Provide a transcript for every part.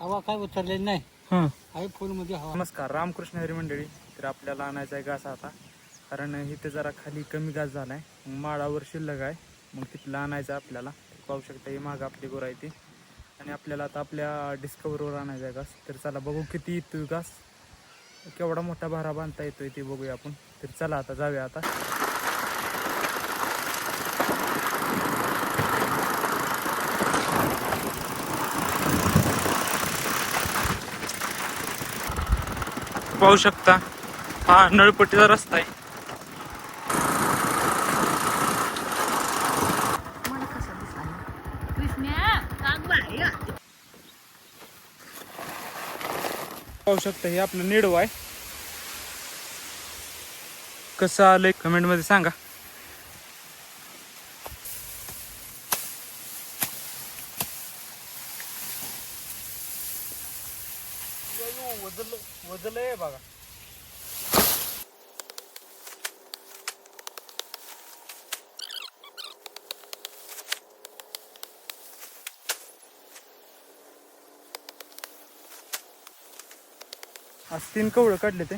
हवा काय उतरलेली नाही. हां. आहे फुलमध्ये हवा. नमस्कार रामकृष्ण हरी मंडळी. तर आपल्याला आणायचा आहे घास आता. कारण इथे जरा खाली कमी घास झाला आहे माळावर शिल्लक आहे. मग तिथला आणायचं आहे आपल्याला. पाहू शकता ही माग आपली गोर आहे ती. आणि आपल्याला आता आपल्या डिस्कवरवर आणायचा आहे घास. तर चला बघू किती येतोय घास. केवढा मोठा भारा बांधता येतोय ते बघूया आपण. तर चला आता जाऊया आता. पाहू शकता. हा नळपट्टीचा रस्ता आहे. पाहू शकता हे आपलं निडव आहे. कसं आलंय? कमेंटमध्ये सांगा. वजल आहे बघा. आज तीन कवळं काढले ते.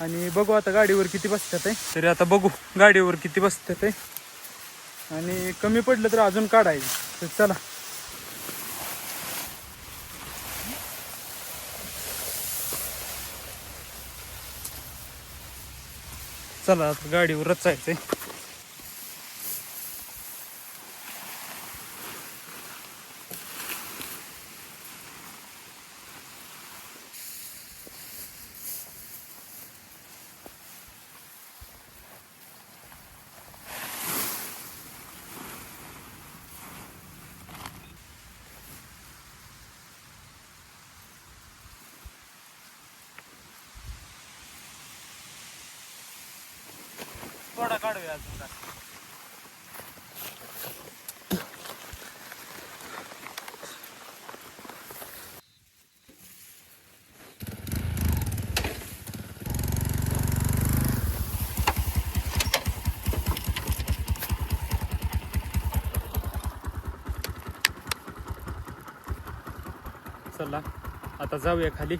आणि बघू आता गाडीवर किती बसतात आहे तरी आता बघू गाडीवर किती बसतात आहे आणि कमी पडलं तर अजून काढायचं. तर चला. चला आता गाडीवरच जायचंय. थोडा काढूया अजून चला आता जाऊया खाली.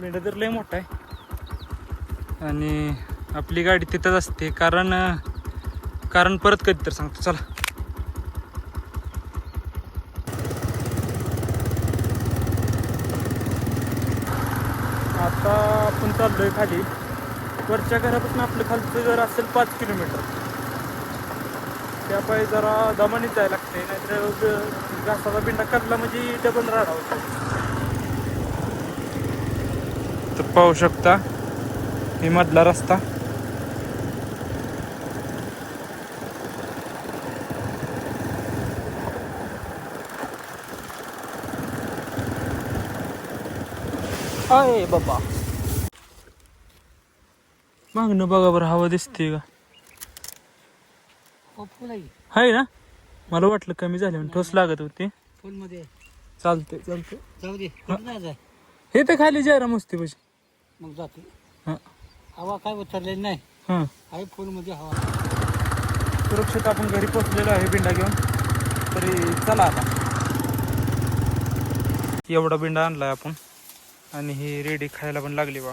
मेंढा तर लय मोठा आहे. आणि आपली गाडी तिथंच असते. कारण कारण परत कधी तर सांगतो. चला. आता आपण चाललोय खाली. वरच्या घरापासून आपलं खालचं घर असेल पाच किलोमीटर. त्यापायी जरा दमानीच जायला लागते नाहीतर घासाचा पिंडा काढला म्हणजे डबल राडा होतो. तर पाहू शकता हे मधला रस्ता. अय बाबा. मागणं बघा बरं हवा दिसते का? हो फुल आहे आहे ना? मला वाटलं कमी झाले म्हणून ठोस लागत होती. फुलमध्ये चालते चालते जाऊ दे कुठं नाही जाय हे तर खाली जायला मस्ती पाहिजे मग जातो. हां. हवा काय उतरलेली नाही. हां. आहे फुलमध्ये हवा. सुरक्षित आपण घरी पोचलेलो आहे बिंडा घेऊन. तरी चला आता. एवढा बिंडा आणलाय आपण. आणि ही रेडी खायला पण लागली बा.